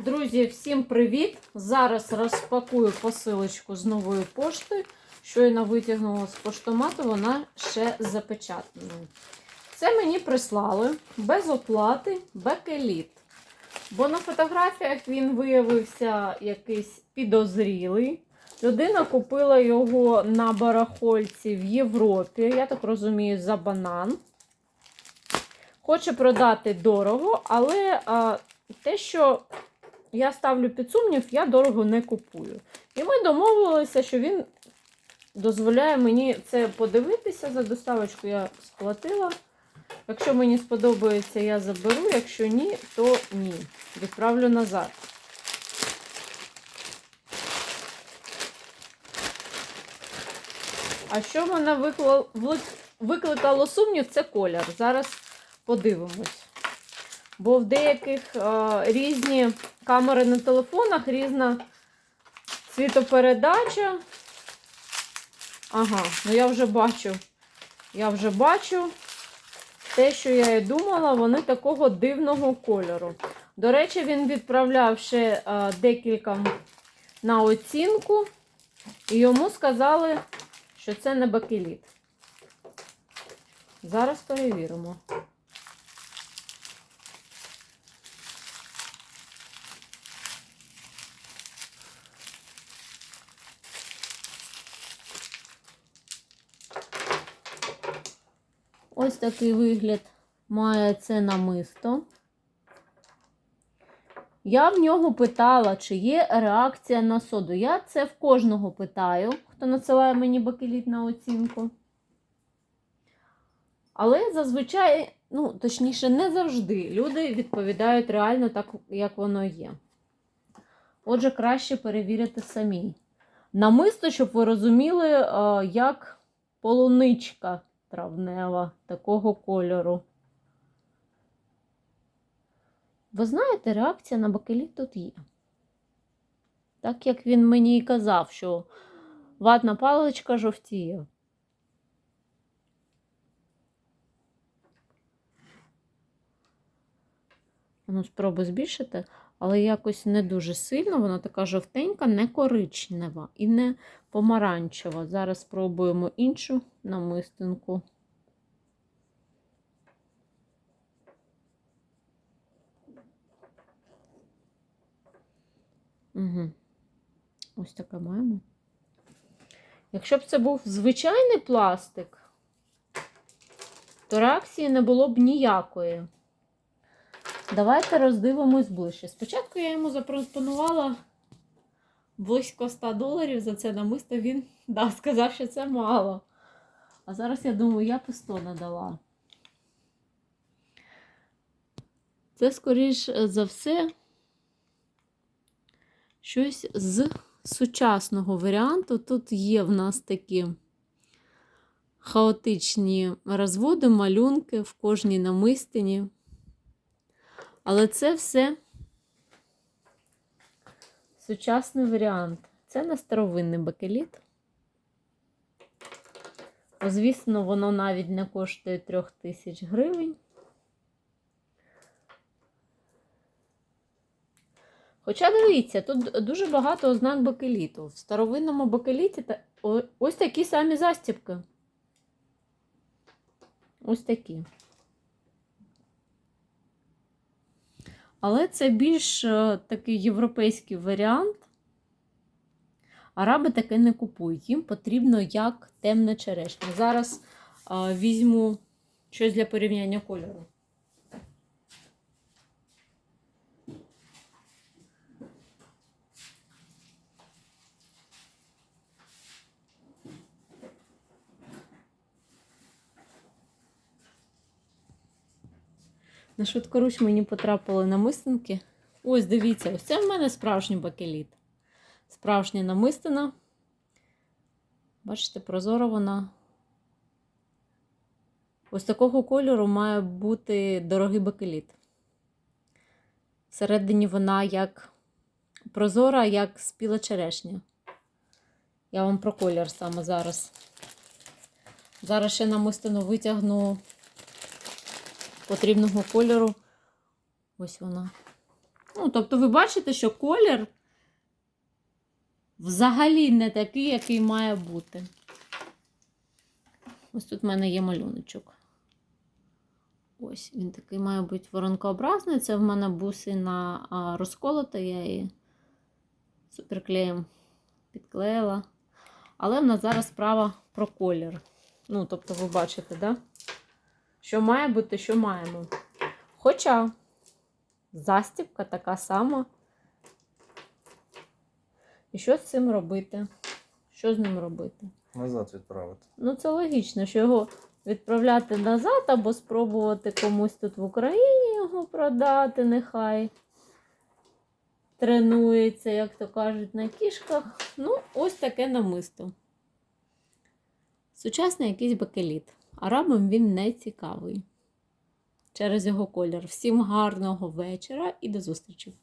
Друзі, всім привіт! Зараз розпакую посилочку з нової пошти. Щойно витягнула з поштомату, вона ще запечатана. Це мені прислали без оплати бекеліт. Бо на фотографіях він виявився якийсь підозрілий. Людина купила його на барахольці в Європі, я так розумію, за банан. Хоче продати дорого, але а, те, що я ставлю під сумнів, я дорого не купую. І ми домовилися, що він дозволяє мені це подивитися. За доставочку я сплатила. Якщо мені сподобається, я заберу. Якщо ні, то ні. Відправлю назад. А що мене викликало, сумнів, це колір. Зараз подивимось. Бо в деяких е, різні камери на телефонах, різна світопередача. Ага, ну я вже бачу. Я вже бачу те, що я і думала, вони такого дивного кольору. До речі, він відправляв ще е, декілька на оцінку, і йому сказали, що це не бакеліт. Зараз перевіримо. Ось такий вигляд має це намисто. Я в нього питала, чи є реакція на соду. Я це в кожного питаю, хто надсилає мені бакеліт на оцінку. Але зазвичай, ну, точніше, не завжди люди відповідають реально так, як воно є. Отже, краще перевірити самі. Намисто, щоб ви розуміли, е, як полуничка травнева такого кольору. Ви знаєте, реакція на бакеліт тут є. Так як він мені і казав, що ватна паличка жовтіє. Ну, спробуй збільшити, але якось не дуже сильно. Вона така жовтенька, не коричнева і не помаранчева. Зараз спробуємо іншу намистинку. Угу. Ось таке маємо. Якщо б це був звичайний пластик, то реакції не було б ніякої. Давайте роздивимось ближче. Спочатку я йому запропонувала близько 100 доларів за це намисто. Він да, сказав, що це мало. А зараз я думаю, я б і 100 надала. Це, скоріш за все, щось з сучасного варіанту. Тут є в нас такі хаотичні розводи, малюнки в кожній намистині. Але це все сучасний варіант. Це не старовинний бакеліт. Звісно, воно навіть не коштує 3000 гривень. Хоча дивіться, тут дуже багато ознак бакеліту. В старовинному бакеліті ось такі самі застібки. Ось такі. Але це більш е, такий європейський варіант. Араби таке не купують. Їм потрібно як темна черешня. Зараз а, візьму щось для порівняння кольору. На швидкоруч мені потрапили намистинки. Ось, дивіться, ось це в мене справжній бакеліт. Справжня намистина. Бачите, прозора вона. Ось такого кольору має бути дорогий бакеліт. Всередині вона як прозора, як спіла черешня. Я вам про колір саме зараз. Зараз ще намистину витягну потрібного кольору. Ось вона. Ну, тобто, ви бачите, що колір взагалі не такий, який має бути. Ось тут в мене є малюночок. Ось, він такий має бути воронкообразний. Це в мене бусина розколота, я її суперклеєм підклеїла. Але в нас зараз справа про колір. Ну, тобто, ви бачите, да? Що має бути, що маємо. Хоча застібка така сама. І що з цим робити? Що з ним робити? Назад відправити. Ну, це логічно, що його відправляти назад або спробувати комусь тут в Україні його продати, нехай тренується, як то кажуть, на кішках. Ну, ось таке намисто. Сучасний якийсь бакеліт. Арабам він не цікавий через його колір. Всім гарного вечора і до зустрічі!